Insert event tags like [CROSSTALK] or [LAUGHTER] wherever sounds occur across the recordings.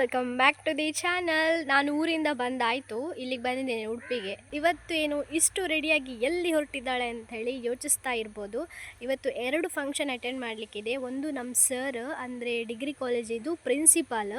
Welcome back to the channel ನಾನು ಊರಿಂದ ಬಂದಾಯಿತು. ಇಲ್ಲಿಗೆ ಬಂದಿದ್ದೇನೆ ಉಡುಪಿಗೆ. ಇವತ್ತು ಏನು ಇಷ್ಟು ರೆಡಿಯಾಗಿ ಎಲ್ಲಿ ಹೊರಟಿದ್ದಾಳೆ ಅಂತ ಹೇಳಿ ಯೋಚಿಸ್ತಾ ಇರ್ಬೋದು. ಇವತ್ತು ಎರಡು ಫಂಕ್ಷನ್ ಅಟೆಂಡ್ ಮಾಡಲಿಕ್ಕಿದೆ. ಒಂದು ನಮ್ಮ ಸರ್ ಅಂದರೆ ಡಿಗ್ರಿ ಕಾಲೇಜಿದು ಪ್ರಿನ್ಸಿಪಾಲ್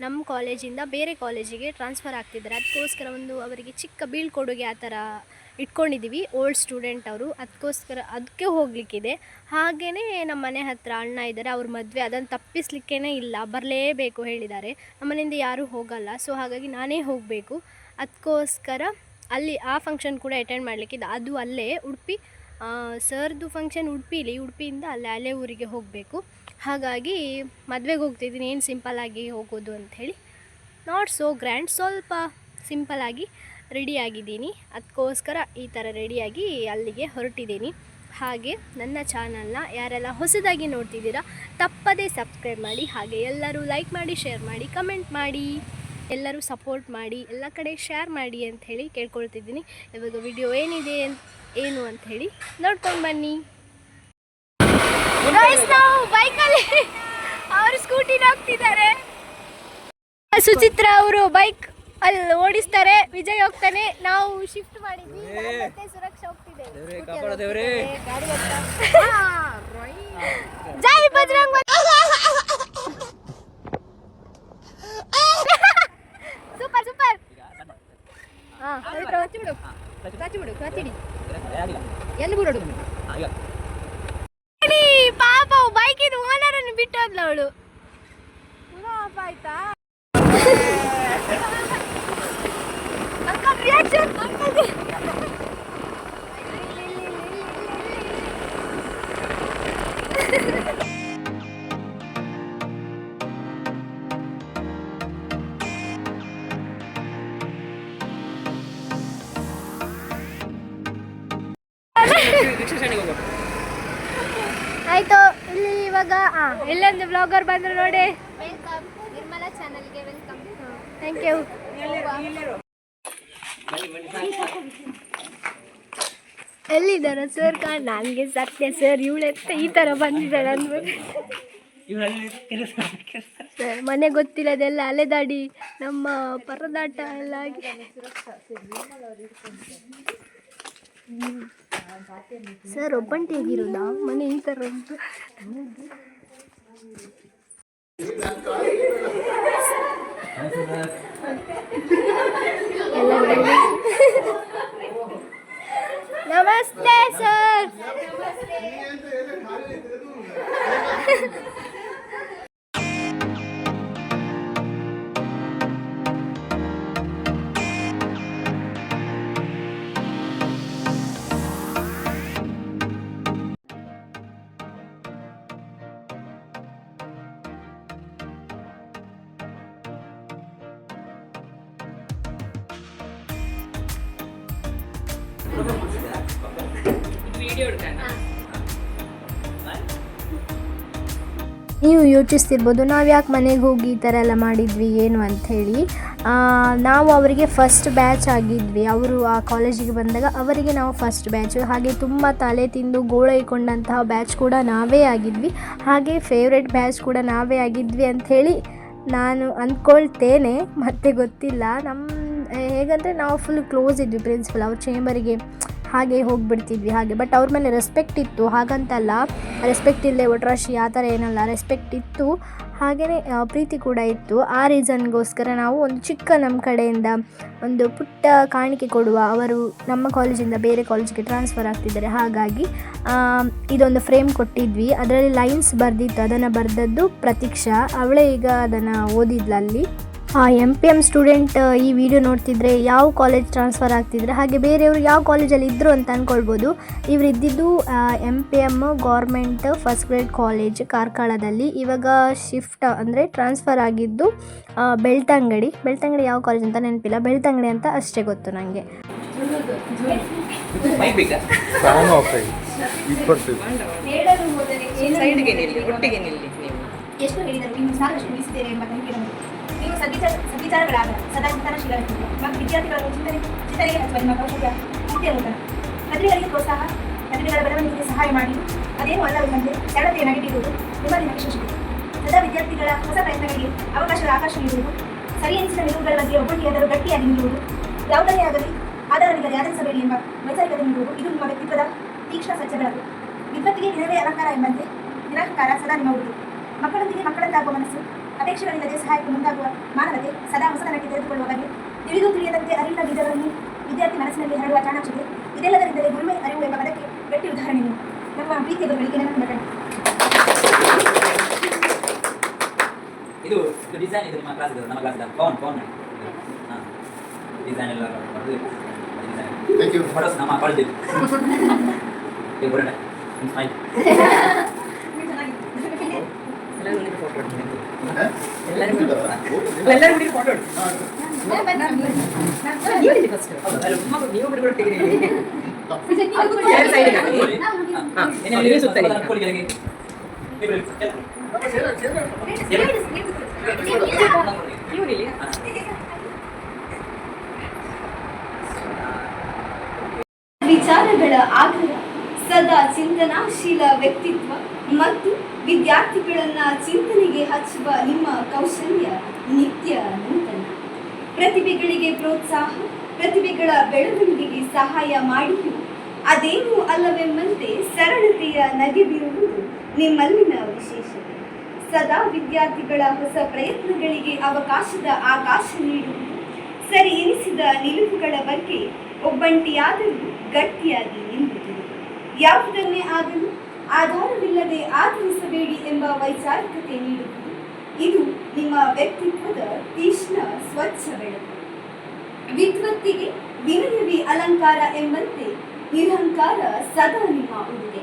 ನಮ್ಮ ಕಾಲೇಜಿಂದ ಬೇರೆ ಕಾಲೇಜಿಗೆ ಟ್ರಾನ್ಸ್ಫರ್ ಆಗ್ತಿದ್ದಾರೆ. ಅದಕ್ಕೋಸ್ಕರ ಒಂದು ಅವರಿಗೆ ಚಿಕ್ಕ ಬೀಳ್ಕೊಡುಗೆ ಆ ಥರ ಇಟ್ಕೊಂಡಿದ್ದೀವಿ. ಓಲ್ಡ್ ಸ್ಟೂಡೆಂಟ್ ಅವರು. ಅದಕ್ಕೋಸ್ಕರ ಅದಕ್ಕೆ ಹೋಗಲಿಕ್ಕಿದೆ. ಹಾಗೆಯೇ ನಮ್ಮ ಮನೆ ಹತ್ತಿರ ಅಣ್ಣ ಇದ್ದಾರೆ. ಅವ್ರ ಮದುವೆ ಅದನ್ನು ತಪ್ಪಿಸ್ಲಿಕ್ಕೇ ಇಲ್ಲ. ಬರಲೇಬೇಕು ಹೇಳಿದ್ದಾರೆ. ನಮ್ಮ ಮನೆಯಿಂದ ಯಾರೂ ಹೋಗಲ್ಲ. ಸೊ, ಹಾಗಾಗಿ ನಾನೇ ಹೋಗಬೇಕು. ಅದಕ್ಕೋಸ್ಕರ ಅಲ್ಲಿ ಆ ಫಂಕ್ಷನ್ ಕೂಡ ಅಟೆಂಡ್ ಮಾಡಲಿಕ್ಕಿದೆ. ಅದು ಅಲ್ಲೇ ಉಡುಪಿ ಸರ್ದು ಫಂಕ್ಷನ್ ಉಡುಪಿಲಿ ಉಡುಪಿಯಿಂದ ಅಲ್ಲಿ ಅಲೆ ಊರಿಗೆ ಹೋಗಬೇಕು. ಹಾಗಾಗಿ ಮದುವೆಗೆ ಹೋಗ್ತಿದ್ದೀನಿ. ಏನು ಸಿಂಪಲ್ಲಾಗಿ ಹೋಗೋದು ಅಂಥೇಳಿ ನಾಟ್ ಸೋ ಗ್ರ್ಯಾಂಡ್ ಸ್ವಲ್ಪ ಸಿಂಪಲ್ಲಾಗಿ ರೆಡಿಯಾಗಿದ್ದೀನಿ ಅದಕ್ಕೋಸ್ಕರ ಈ ಥರ ರೆಡಿಯಾಗಿ ಅಲ್ಲಿಗೆ ಹೊರಟಿದ್ದೀನಿ. ಹಾಗೆ ನನ್ನ ಚಾನಲ್ನ ಯಾರೆಲ್ಲ ಹೊಸದಾಗಿ ನೋಡ್ತಿದ್ದೀರಾ, ತಪ್ಪದೇ ಸಬ್ಸ್ಕ್ರೈಬ್ ಮಾಡಿ. ಹಾಗೆ ಎಲ್ಲರೂ ಲೈಕ್ ಮಾಡಿ ಶೇರ್ ಮಾಡಿ ಕಮೆಂಟ್ ಮಾಡಿ. ಎಲ್ಲರೂ ಸಪೋರ್ಟ್ ಮಾಡಿ. ಎಲ್ಲ ಕಡೆ ಶೇರ್ ಮಾಡಿ ಅಂತ ಕೇಳ್ಕೊಳ್ತಿದ್ದೀನಿ. ಇವಾಗ ವಿಡಿಯೋ ಏನಿದೆ? ಏನು ಅಂತ ಹೇಳಿ ನೋಡ್ಕೊಂಡು ಬನ್ನಿ. ನಾವು ಬೈಕಲ್ಲಿ ಅವರು ಸ್ಕೂಟಿನ ಹೋಗ್ತಿದ್ದಾರೆ ಸುಚಿತ್ರ ಅವರು ಬೈಕ್ ಅಲ್ಲಿ ಓಡಿಸ್ತಾರೆ. ವಿಜಯ್ ಹೋಗ್ತಾನೆ. ನಾವು ಶಿಫ್ಟ್ ಮಾಡಿದ್ವಿ. ಮತ್ತೆ ಸುರಕ್ಷಾ ಹೋಗ್ತಿದ್ದೇವೆ. ಜೈ ಬಜರಂಗ್ [LAUGHS] ಸೂಪರ್ ಸೂಪರ್. ಹಾ ಬಿಡು. ಕತ್ತಿಡಿ ಎಲ್ಲಿ ಬಿಡೋಡು ಪಾಪ ಬೈಕಿನ ಓನರ್ ಅನ್ನು ಬಿಟ್ಟು ಹೋದ್ಲು ಅವಳು. ಆಯ್ತಾ? ರಿಯಾಕ್ಷನ್ ಇಲ್ಲೊಂದು ಬ್ಲಾಗರ್ ಬಂದ್ರು ನೋಡಿ. ವೆಲ್ಕಮ್ ನಿರ್ಮಲಾ ಚಾನಲ್ಗೆ ವೆಲ್ಕಮ್ ಥ್ಯಾಂಕ್ ಯು ಎಲ್ಲಿದ್ದಾರ ಸರ್ ಕಾ ನನಗೆ ಸತ್ಯ ಸರ್ ಇವಳೆ ಈ ಥರ ಬಂದಿದ್ದಾಳೆ ಅಂದ್ಬಿಟ್ಟು ಸರ್ ಮನೆ ಗೊತ್ತಿಲ್ಲದೆಲ್ಲ ಅಲೆದಾಡಿ ನಮ್ಮ ಪರದಾಟ ಎಲ್ಲ ಆಗಿ ಸರ್ ಒಬ್ಬಂಟಿಯಾಗಿರೋದಾ ಮನೆ ಈ ಥರ ಉಂಟು. ನಮಸ್ತೆ ಸರ್ [LAUGHS] ನೀವು ಯೋಚಿಸ್ತಿರ್ಬೋದು ನಾವು ಯಾಕೆ ಮನೆಗೆ ಹೋಗಿ ಈ ಥರ ಎಲ್ಲ ಮಾಡಿದ್ವಿ ಏನು ಅಂಥೇಳಿ ನಾವು ಅವರಿಗೆ ಫಸ್ಟ್ ಬ್ಯಾಚ್ ಆಗಿದ್ವಿ. ಅವರು ಆ ಕಾಲೇಜಿಗೆ ಬಂದಾಗ ಅವರಿಗೆ ನಾವು ಫಸ್ಟ್ ಬ್ಯಾಚ್ ಹಾಗೆ ತುಂಬ ತಲೆ ತಿಂದು ಗೋಳೈಕೊಂಡಂತಹ ಬ್ಯಾಚ್ ಕೂಡ ನಾವೇ ಆಗಿದ್ವಿ. ಹಾಗೆ ಫೇವ್ರೆಟ್ ಬ್ಯಾಚ್ ಕೂಡ ನಾವೇ ಆಗಿದ್ವಿ ಅಂಥೇಳಿ ನಾನು ಅಂದ್ಕೊಳ್ತೇನೆ ಮತ್ತೆ ಗೊತ್ತಿಲ್ಲ. ನಮ್ಮ ಹೇಗಂದರೆ ನಾವು ಫುಲ್ ಕ್ಲೋಸ್ ಇದ್ವಿ ಪ್ರಿನ್ಸಿಪಲ್ ಅವ್ರ ಚೇಂಬರಿಗೆ ಹಾಗೆ ಹೋಗಿಬಿಡ್ತಿದ್ವಿ ಹಾಗೆ. ಬಟ್ ಅವ್ರ ಮೇಲೆ ರೆಸ್ಪೆಕ್ಟ್ ಇತ್ತು, ಹಾಗಂತಲ್ಲ. ರೆಸ್ಪೆಕ್ಟ್ ಇಲ್ಲದೆ ಒಟ್ರಾಶಿ ಆ ಥರ ಏನಲ್ಲ ರೆಸ್ಪೆಕ್ಟ್ ಇತ್ತು. ಹಾಗೆಯೇ ಪ್ರೀತಿ ಕೂಡ ಇತ್ತು. ಆ ರೀಸನ್ಗೋಸ್ಕರ ನಾವು ಒಂದು ಚಿಕ್ಕ ನಮ್ಮ ಕಡೆಯಿಂದ ಒಂದು ಪುಟ್ಟ ಕಾಣಿಕೆ ಕೊಡುವ ಅವರು ನಮ್ಮ ಕಾಲೇಜಿಂದ ಬೇರೆ ಕಾಲೇಜಿಗೆ ಟ್ರಾನ್ಸ್ಫರ್ ಆಗ್ತಿದ್ದಾರೆ. ಹಾಗಾಗಿ ಇದೊಂದು ಫ್ರೇಮ್ ಕೊಟ್ಟಿದ್ವಿ. ಅದರಲ್ಲಿ ಲೈನ್ಸ್ ಬರೆದಿತ್ತು, ಅದನ್ನು ಬರೆದದ್ದು ಪ್ರತೀಕ್ಷಾ. ಅವಳೇ ಈಗ ಅದನ್ನು ಓದಿದ್ಲು ಅಲ್ಲಿ. ಎಂ ಪಿ ಎಂ ಸ್ಟೂಡೆಂಟ್ ಈ ವಿಡಿಯೋ ನೋಡ್ತಿದ್ರೆ ಯಾವ ಕಾಲೇಜ್ ಟ್ರಾನ್ಸ್ಫರ್ ಆಗ್ತಿದ್ರೆ ಹಾಗೆ ಬೇರೆಯವರು ಯಾವ ಕಾಲೇಜಲ್ಲಿ ಇದ್ದರು ಅಂತ ಅಂದ್ಕೊಳ್ಬೋದು ಇವರು ಇದ್ದಿದ್ದು M P M government first grade college ಕಾರ್ಕಳದಲ್ಲಿ. ಇವಾಗ ಶಿಫ್ಟ್ ಅಂದರೆ ಟ್ರಾನ್ಸ್ಫರ್ ಆಗಿದ್ದು ಬೆಳ್ತಂಗಡಿ. ಬೆಳ್ತಂಗಡಿ ಯಾವ ಕಾಲೇಜ್ ಅಂತ ನೆನಪಿಲ್ಲ. ಬೆಳ್ತಂಗಡಿ ಅಂತ ಅಷ್ಟೇ ಗೊತ್ತು ನನಗೆ ಒಟ್ಟಿಗೆ ಎಷ್ಟು ಹೇಳಿದರು ನೀವು ಸಾಕಷ್ಟು ಉಳಿಸಿದ್ದೇವೆ ಎಂಬ ನಂಬಿಕೆ ನಮಗೆ ನೀವು ಸದ್ವಿಚಾರ ಸದ್ವಿಚಾರಗಳಾದ ಸದಾಚಾರಶೀಲರಾಗಿದ್ದೀರಿ ಮತ್ತು ವಿದ್ಯಾರ್ಥಿಗಳನ್ನು ಚಿಂತನೆ ಚಿಂತನೆಗೆ ಹಚ್ಚುವ ನಿಮ್ಮ ಕೌಶಲ್ಯ ನಿತ್ಯನೂತನ ಪ್ರತಿಭೆಗಳಿಗೆ ಪ್ರೋತ್ಸಾಹ ಪ್ರತಿಭೆಗಳ ಬೆಳವಣಿಗೆಗೆ ಸಹಾಯ ಮಾಡಿ ಅದೇನು ಅಲ್ಲವೆಂಬಂತೆ ಸರಳತೆಯ ನಿಮ್ಮ ನಿಮ್ಮಲ್ಲಿನ ವಿಶೇಷತೆ ಸದಾ ವಿದ್ಯಾರ್ಥಿಗಳ ಹೊಸ ಪ್ರಯತ್ನಗಳಿಗೆ ಅವಕಾಶದ ಆಕಾಶ ನೀಡುವುದು, ಸರಿ ಎನಿಸಿದ ನಿಲುವುಗಳ ಬಗ್ಗೆ ಒಬ್ಬಟ್ಟಿಯಾದರೂ ಗಟ್ಟಿಯಾಗಿ ನೀಡುವುದು ಯಾವುದನ್ನೇ ಆಗಲಿ ಆಧಾರವಿಲ್ಲದೆ ಆಧರಿಸಬೇಡಿ ಎಂಬ ವೈಚಾರಿಕತೆ ನೀಡುವುದು ಇದು ನಿಮ್ಮ ವ್ಯಕ್ತಿತ್ವದ ತೀಕ್ಷ್ಣ ಸಜ್ಜಗಳು ವಿದ್ವತ್ತಿಗೆ ದಿನವೇ ಅಲಂಕಾರ ಎಂಬಂತೆ ನಿರಾಕಾರ ಸದಾ ನಿಮ್ಮ ಉಡುಗೆ. ಮಕ್ಕಳೊಂದಿಗೆ ಮಕ್ಕಳಂತಾಗುವ ಮನಸ್ಸು ಅಪೇಕ್ಷೆಗಳಿಲ್ಲದೆ ಸಹಾಯಕ್ಕೆ ಮುಂದಾಗುವ ಮಾನವತೆ ಸದಾ ಹೊಸತನಕ್ಕೆ ತೆರೆದುಕೊಳ್ಳುವ ಬಗ್ಗೆ ತಿಳಿದು ತಿಳಿಯದಂತೆ ಅರಿವಿನ ಬೀಜಗಳನ್ನು ವಿದ್ಯಾರ್ಥಿ ಮನಸ್ಸಿನಲ್ಲಿ ಹರಡುವ ಚಾಣಾಕ್ಷತೆ ಇದೆಲ್ಲದರಿಂದಲೇ ಗುರುಮೆ ಅರಿವು ಎಂಬ ಪದಕ್ಕೆ ಗಟ್ಟಿ ಉದಾಹರಣೆ ನೀವು ನಮ್ಮ ಪ್ರೀತಿಯ ಗುರುಗಳಿಗೆ ನನ್ನ ನಟನೆ ಇದು ಡಿಸೈನ್ ಇದೆ ನಿಮ್ಮ ಕ್ಲಾಸ್ ಇದು ನಮ್ಮ ಕ್ಲಾಸ್ ಪವನ್ ಪವನ್ ಹಾಂ. ಡಿಸೈನ್ ಎಲ್ಲ ಡಿಸೈನ್ ಥ್ಯಾಂಕ್ ಯು ಫೋಟೋಸ್ ನಮ್ಮ ಕಾಲೇಜ್ [LAUGHS] ಬರೋಣ [LAUGHS] ಸ್ಮೈಲ್ ಎಲ್ಲರೂ ಫೋಟೋ ಎಲ್ಲರೂ ಎಲ್ಲರೂ ಬಿಡಿ ಫೋಟೋ ನೀವು ಇಲ್ಲಿ ಫಸ್ಟ್ ನೀವು ಬಿಡ್ಬಿಟ್ಟು ತೆಗೀರಿ ಎರಡು ಸೈಡ್ ಹಾಂ ನೀವು ಸುತ್ತಲಿ ನೀವು ಇಲ್ಲಿ ವಿಚಾರಗಳ ಆಗ್ರಹ ಸದಾ ಚಿಂತನಾಶೀಲ ವ್ಯಕ್ತಿತ್ವ ಮತ್ತು ವಿದ್ಯಾರ್ಥಿಗಳನ್ನ ಚಿಂತನೆಗೆ ಹಚ್ಚುವ ನಿಮ್ಮ ಕೌಶಲ್ಯ, ನಿತ್ಯ ನೂತನ. ಪ್ರತಿಭೆಗಳಿಗೆ ಪ್ರೋತ್ಸಾಹ, ಪ್ರತಿಭೆಗಳ ಬೆಳವಣಿಗೆಗೆ ಸಹಾಯ ಮಾಡಿಯೂ ಅದೇನೂ ಅಲ್ಲವೆಂಬಂತೆ ಸರಳತೆಯ ನಗೆ ಬೀರುವುದು ನಿಮ್ಮಲ್ಲಿನ ವಿಶೇಷತೆ. ಸದಾ ವಿದ್ಯಾರ್ಥಿಗಳ ಹೊಸ ಪ್ರಯತ್ನಗಳಿಗೆ ಅವಕಾಶದ ಆಕಾಶ ನೀಡುವುದು, ಸರಿ ಎನಿಸಿದ ನಿಲುವುಗಳ ಬಗ್ಗೆ ಒಬ್ಬಂಟಿಯಾದರೂ ಗಟ್ಟಿಯಾಗಿ ನಿಲ್ಲುವುದು ಯಾವುದನ್ನೇ ಆಗಲು ಆಧಾರವಿಲ್ಲದೆ ಆಗಮಿಸಬೇಡಿ ಎಂಬ ವೈಚಾರಿಕತೆ ನೀಡುವುದು. ಇದು ನಿಮ್ಮ ವ್ಯಕ್ತಿತ್ವದ ತೀಕ್ಷ್ಣ ಸ್ವಚ್ಛ ಬೆಳಕು. ವಿದ್ವತ್ತಿಗೆ ವಿನಯವೇ ಅಲಂಕಾರ ಎಂಬಂತೆ ನಿರಹಂಕಾರ ಸದಾ ನಿಮ್ಮ ಉಡುಗೆ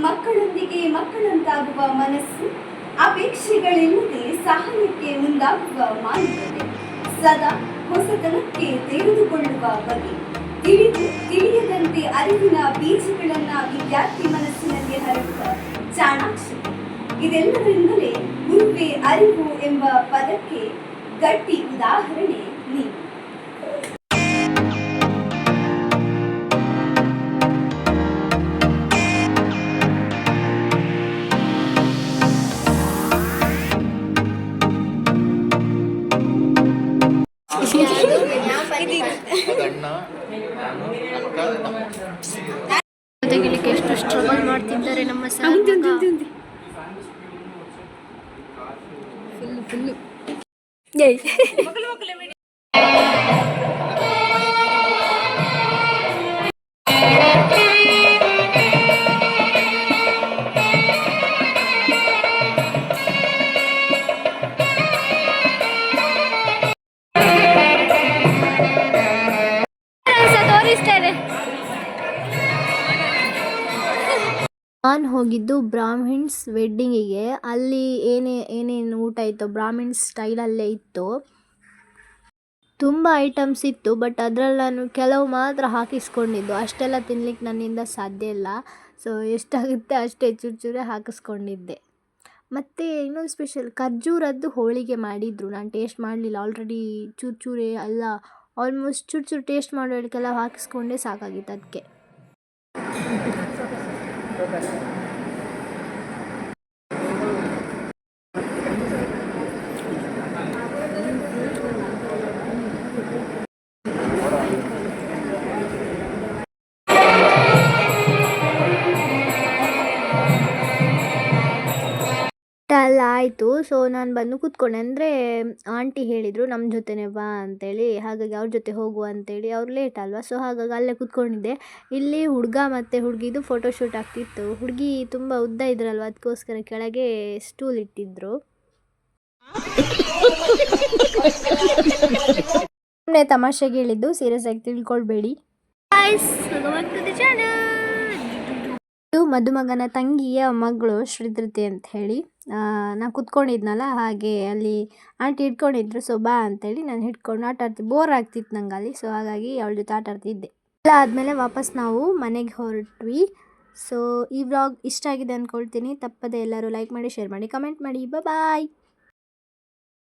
ಮಕ್ಕಳೊಂದಿಗೆ ಮಕ್ಕಳಂತಾಗುವ ಮನಸ್ಸು, ಅಪೇಕ್ಷೆಗಳಿಲ್ಲದೆ ಸಹಾಯಕ್ಕೆ ಮುಂದಾಗುವ ಮಾನವತೆ, ಸದಾ ಹೊಸತನಕ್ಕೆ ತೆಗೆದುಕೊಳ್ಳುವ ಬಗೆ. ತಿಳಿಯದಂತೆ ಅರಿವಿನ ಬೀಜಗಳನ್ನ ವಿದ್ಯಾರ್ಥಿ ಮನಸ್ಸಿನಲ್ಲಿ ಹರಡುವ ಚಾಣಾಕ್ಷ. ಇದೆಲ್ಲದರಿಂದಲೇ ಗುರುವೆ ಅರಿವು ಎಂಬ ಪದಕ್ಕೆ ಗಟ್ಟಿ ಉದಾಹರಣೆ ನೀವು ತೆಗಿಲಿಕ್ಕೆ ಎಷ್ಟು ಸ್ಟ್ರಗಲ್ ಮಾಡ್ತಿದ್ದಾರೆ ನಮ್ಮ ಸರ್ ಹೋಗಿದ್ದು ಬ್ರಾಹ್ಮಿಣ್ಸ್ ವೆಡ್ಡಿಂಗಿಗೆ. ಅಲ್ಲಿ ಏನೇ, ಏನೇನು ಊಟ ಇತ್ತು ಬ್ರಾಹ್ಮಿಣ್ಸ್ ಸ್ಟೈಲಲ್ಲೇ ಇತ್ತು. ತುಂಬ ಐಟಮ್ಸ್ ಇತ್ತು, ಬಟ್ ಅದರಲ್ಲಿ ನಾನು ಕೆಲವು ಮಾತ್ರ ಹಾಕಿಸ್ಕೊಂಡಿದ್ದು. ಅಷ್ಟೆಲ್ಲ ತಿನ್ಲಿಕ್ಕೆ ನನ್ನಿಂದ ಸಾಧ್ಯ ಇಲ್ಲ. ಸೊ ಎಷ್ಟಾಗುತ್ತೆ ಅಷ್ಟೇ ಚೂರು ಚೂರೇ ಹಾಕಿಸ್ಕೊಂಡಿದ್ದೆ. ಮತ್ತು ಇನ್ನೊಂದು ಸ್ಪೆಷಲ್ ಖರ್ಜೂರದ್ದು ಹೋಳಿಗೆ ಮಾಡಿದರು. ನಾನು ಟೇಸ್ಟ್ ಮಾಡಲಿಲ್ಲ. ಆಲ್ರೆಡಿ ಚೂರು ಚೂರೇ ಅಲ್ಲ ಆಲ್ಮೋಸ್ಟ್ ಚೂರು ಚೂರು ಟೇಸ್ಟ್ ಮಾಡೋಕ್ಕೆಲ್ಲ ಹಾಕಿಸ್ಕೊಂಡೇ ಸಾಕಾಗಿತ್ತು ಅದಕ್ಕೆ. ಆಯಿತು. ಸೊ ನಾನು ಬಂದು ಕೂತ್ಕೊಂಡೆ. ಅಂದರೆ, ಆಂಟಿ ಹೇಳಿದರು ನಮ್ಮ ಜೊತೆನೇ ಬಾ ಅಂತೇಳಿ. ಹಾಗಾಗಿ ಅವ್ರ ಜೊತೆ ಹೋಗುವ ಅಂತೇಳಿ ಅವ್ರು ಲೇಟ್ ಅಲ್ವಾ? ಸೊ ಹಾಗಾಗಿ ಅಲ್ಲೇ ಕೂತ್ಕೊಂಡಿದ್ದೆ. ಇಲ್ಲಿ ಹುಡುಗ ಮತ್ತು ಹುಡುಗಿದು ಫೋಟೋಶೂಟ್ ಆಗ್ತಿತ್ತು. ಹುಡುಗಿ ತುಂಬ ಉದ್ದ ಇದ್ರಲ್ವ? ಅದಕ್ಕೋಸ್ಕರ ಕೆಳಗೆ ಸ್ಟೂಲ್ ಇಟ್ಟಿದ್ರು. ಸುಮ್ಮನೆ ತಮಾಷೆಗೆ ಹೇಳಿದ್ದು ಸೀರಿಯಸ್ ಆಗಿ ತಿಳ್ಕೊಳ್ಬೇಡಿ. ಇದು ಮದುಮಗನ ತಂಗಿಯ ಮಗಳು ಶ್ರೀಧೃತಿ ಅಂತ ಹೇಳಿ. ನಾ ಕುತ್ಕೊಂಡಿದ್ನಲ್ಲ, ಹಾಗೆ ಅಲ್ಲಿ ಆಂಟಿ ಹಿಡ್ಕೊಂಡಿದ್ರು, ಸೊ, ಬಾ ಅಂತೇಳಿ ನಾನು ಹಿಡ್ಕೊಂಡು ಆಟ ಆಡ್ತಿ ಬೋರ್ ಆಗ್ತಿತ್ತು ನಂಗೆ ಅಲ್ಲಿ ಸೊ ಹಾಗಾಗಿ ಅವಳ ಜೊತೆ ಆಟ ಆಡ್ತಿದ್ದೆ. ಎಲ್ಲ ಆದಮೇಲೆ ವಾಪಸ್ ನಾವು ಮನೆಗೆ ಹೊರಟ್ವಿ. ಸೊ ಈ ವ್ಲಾಗ್ ಇಷ್ಟ ಆಗಿದೆ ಅಂದ್ಕೊಳ್ತೀನಿ ತಪ್ಪದೆ ಎಲ್ಲರೂ ಲೈಕ್ ಮಾಡಿ ಶೇರ್ ಮಾಡಿ ಕಮೆಂಟ್ ಮಾಡಿ. ಬಾಯ್